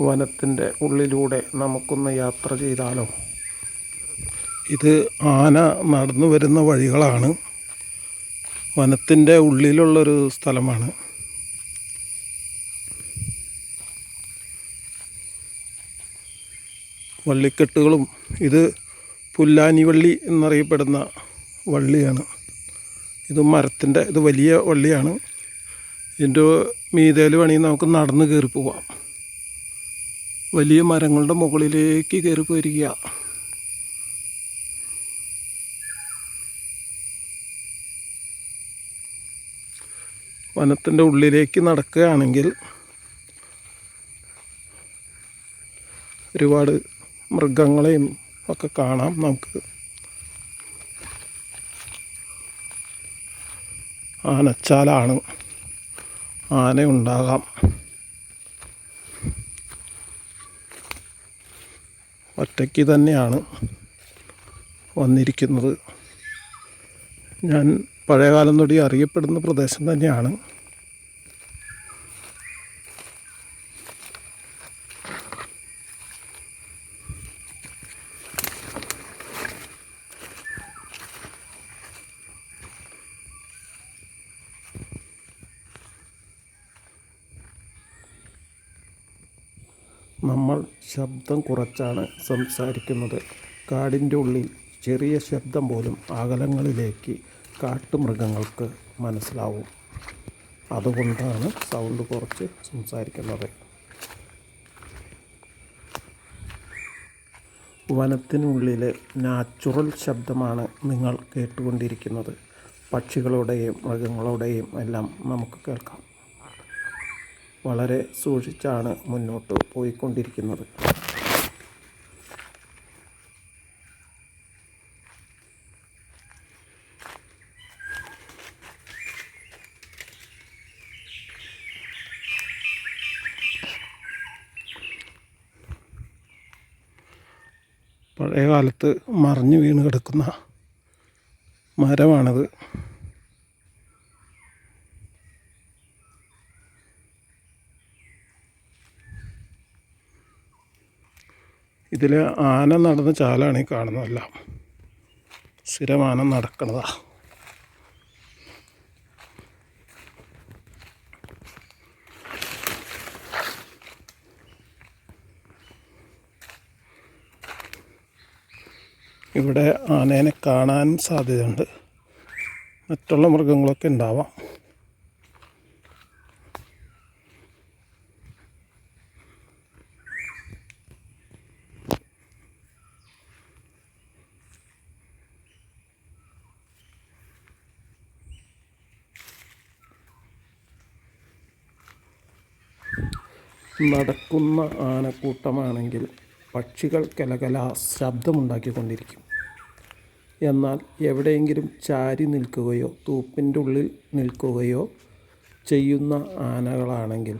വനത്തിന്റെ ഉള്ളിലൂടെ നമുക്കൊന്ന് യാത്ര ചെയ്താലോ? ഇത് ആന നടന്നു വരുന്ന വഴികളാണ്. വനത്തിന്റെ ഉള്ളിലുള്ളൊരു സ്ഥലമാണ്. വള്ളിക്കെട്ടുകളും ഇത് പുല്ലാനി വള്ളി എന്നറിയപ്പെടുന്ന വള്ളിയാണ്. ഇത് മരത്തിന്റെ ഇത് വലിയ വള്ളിയാണ്. ഇതിന്റെ മീതയിൽ വേണമെങ്കിൽ നമുക്ക് നടന്ന് കയറി പോവാം. വലിയ മരങ്ങളുടെ മുകളിലേക്ക് കയറി പോയിരിക്കുക. വനത്തിന്റെ ഉള്ളിലേക്ക് നടക്കുകയാണെങ്കിൽ ഒരുപാട് മൃഗങ്ങളെയും ഒക്കെ കാണാം നമുക്ക്. ആനച്ചാലാണ് ആനയുണ്ടാകാം. ഒറ്റയ്ക്ക് തന്നെയാണ് വന്നിരിക്കുന്നത്. ഞാൻ പഴയകാലം തൊടി അറിയപ്പെടുന്ന പ്രദേശം തന്നെയാണ്. നമ്മൾ ശബ്ദം കുറച്ചാണ് സംസാരിക്കുന്നത്. കാടിന്റെ ഉള്ളിൽ ചെറിയ ശബ്ദം പോലും അകലങ്ങളിലേക്ക് കാട്ടുമൃഗങ്ങൾക്ക് മനസ്സിലാവും. അതുകൊണ്ടാണ് സൗണ്ട് കുറച്ച് സംസാരിക്കുന്നത്. വനത്തിനുള്ളിലെ നാച്ചുറൽ ശബ്ദമാണ് നിങ്ങൾ കേട്ടുകൊണ്ടിരിക്കുന്നത്. പക്ഷികളുടെയും മൃഗങ്ങളുടെയും എല്ലാം നമുക്ക് കേൾക്കാം. വളരെ സൂക്ഷിച്ചാണ് മുന്നോട്ട് പോയിക്കൊണ്ടിരിക്കുന്നത്. പഴയ കാലത്ത് മറിഞ്ഞു വീണ് കിടക്കുന്ന മരമാണത്. ഇതിൽ ആന നടന്ന ചാലാണ് ഈ കാണുന്നതെല്ലാം. സ്ഥിരം ആന നടക്കണതാ ഇവിടെ ആനേനെ കാണാൻ സാധ്യതയുണ്ട്. മറ്റുള്ള മൃഗങ്ങളൊക്കെ ഉണ്ടാവാം. നടക്കുന്ന ആനക്കൂട്ടമാണെങ്കിൽ പക്ഷികൾ കലകല ശബ്ദമുണ്ടാക്കിക്കൊണ്ടിരിക്കും. എന്നാൽ എവിടെയെങ്കിലും ചാരി നിൽക്കുകയോ തൂപ്പിന്റെ ഉള്ളിൽ നിൽക്കുകയോ ചെയ്യുന്ന ആനകളാണെങ്കിൽ